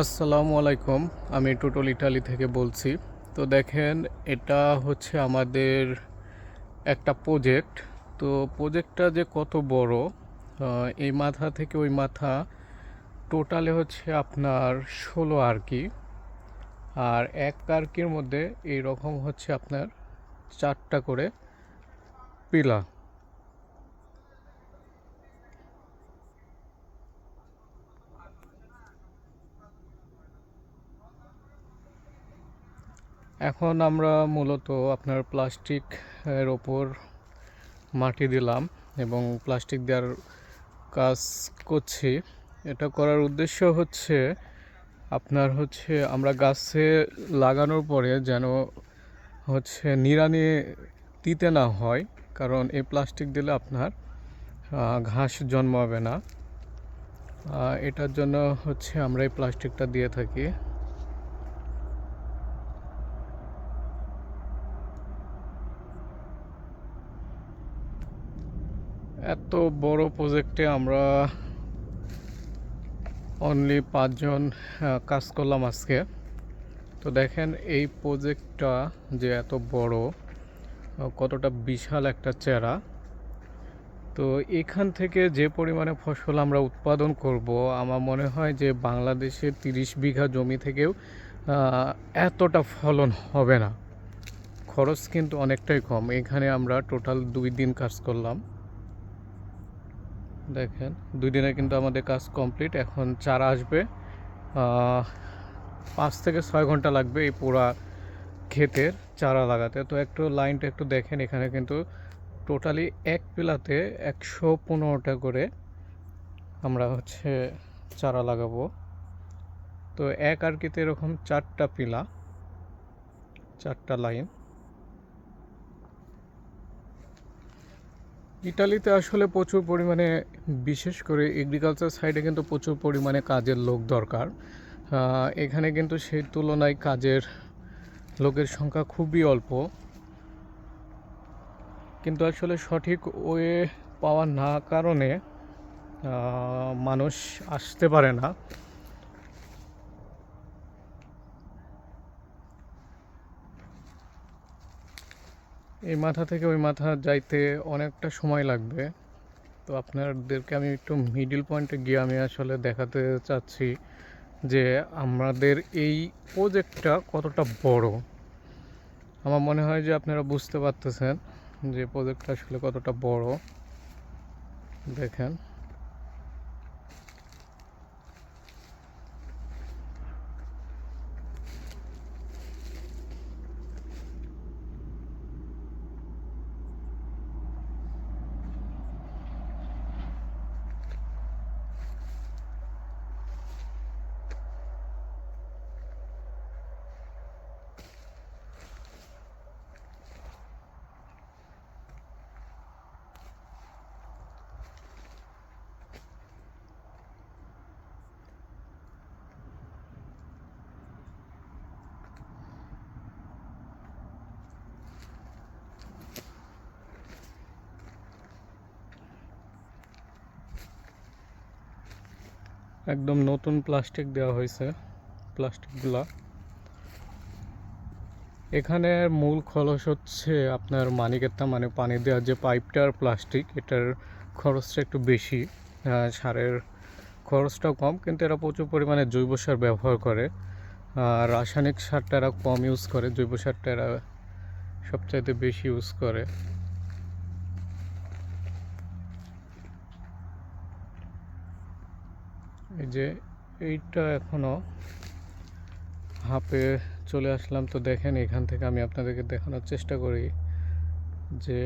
আসসালামু আলাইকুম, আমি টোটল ইটালি থেকে বলছি। তো দেখেন, এটা হচ্ছে আমাদের একটা প্রজেক্ট তো প্রজেক্টটা যে কত বড় এই মাথা থেকে ওই মাথা টোটালে হচ্ছে আপনার ষোলো আর কি। আর এক আর্কির মধ্যে এই রকম হচ্ছে আপনার চারটা করে পিলা। এখন আমরা মূলত আপনার প্লাস্টিক এর ওপর মাটি দিলাম এবং প্লাস্টিক দেওয়ার কাজ করছি। এটা করার উদ্দেশ্য হচ্ছে, আপনার হচ্ছে আমরা গাছে লাগানোর পরে যেন হচ্ছে নিড়ানি দিতে না হয়, কারণ এই প্লাস্টিক দিলে আপনার ঘাস জন্মাবে না। এটার জন্য হচ্ছে আমরা এই প্লাস্টিকটা দিয়ে থাকি। এত বড় প্রজেক্টে আমরা অনলি পাঁচজন কাজ করলাম আজকে। তো দেখেন এই প্রজেক্টটা যে এত বড় কতটা বিশাল একটা চেরা। তো এখান থেকে যে পরিমাণে ফসল আমরা উৎপাদন করব, আমার মনে হয় যে বাংলাদেশের তিরিশ বিঘা জমি থেকেও এতটা ফলন হবে না। খরচ কিন্তু অনেকটাই কম। এখানে আমরা টোটাল দুই দিন কাজ করলাম। দেখেন, দুই দিনে কিন্তু আমাদের কাজ কমপ্লিট। এখন চারা আসবে। পাঁচ থেকে ছয় ঘণ্টা লাগবে এই পুরা ক্ষেতের চারা লাগাতে। তো একটু লাইনটা একটু দেখেন, এখানে কিন্তু টোটালি এক পিলাতে একশো পনেরোটা করে আমরা হচ্ছে চারা লাগাবো। তো এক আর কিতে এরকম চারটা পিলা, চারটা লাইন। ইটালিতে আসলে প্রচুর পরিমাণে, বিশেষ করে এগ্রিকালচার সাইডে কিন্তু প্রচুর পরিমাণে কাজের লোক দরকার। এখানে কিন্তু সেই তুলনায় কাজের লোকের সংখ্যা খুবই অল্প। কিন্তু আসলে সঠিক ওয়ে পাওয়া না কারণে মানুষ আসতে পারে না। এই মাথা থেকে ওই মাথা যাইতে অনেকটা সময় লাগবে। তো আপনাদেরকে আমি একটু মিডিল পয়েন্টে গিয়ে আমি আসলে দেখাতে চাচ্ছি যে আমাদের এই প্রজেক্টটা কতটা বড়। আমার মনে হয় যে আপনারা বুঝতে পারতেছেন যে প্রজেক্টটা আসলে কতটা বড়। দেখেন। একদম নতুন প্লাস্টিক দেওয়া হয়েছে প্লাস্টিকগুলা এখানে মূল খরচ হচ্ছে আপনার মানিকেরটা মানে পানি দেওয়ার যে পাইপটার প্লাস্টিক এটার খরচটা একটু বেশি। সারের খরচটাও কম, কিন্তু এরা প্রচুর পরিমাণে জৈব সার ব্যবহার করে। আর রাসায়নিক সারটা এরা কম ইউজ করে, জৈব সারটা এরা সবচাইতে বেশি ইউজ করে। এই যে এইটা এখনও হাঁপে চলে আসলাম। তো দেখেন, এখান থেকে আমি আপনাদেরকে দেখানোর চেষ্টা করি যে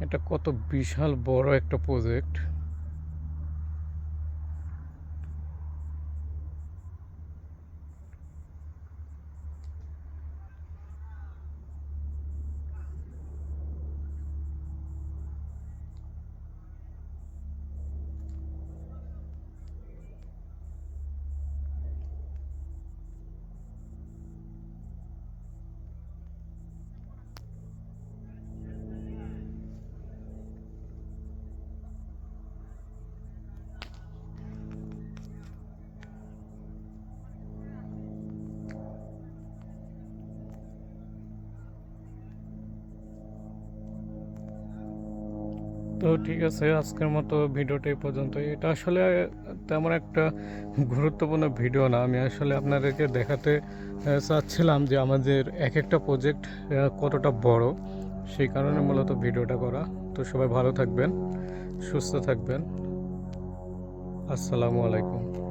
এটা কত বিশাল বড় একটা প্রজেক্ট তো ঠিক আছে, আজকের মতো ভিডিওটা এই পর্যন্ত এটা আসলে তেমন একটা গুরুত্বপূর্ণ ভিডিও না। আমি আসলে আপনাদেরকে দেখাতে চাচ্ছিলাম যে আমাদের এক একটা প্রজেক্ট কতটা বড়, সেই কারণে মূলত ভিডিওটা করা। তো সবাই ভালো থাকবেন, সুস্থ থাকবেন। আসসালামু আলাইকুম।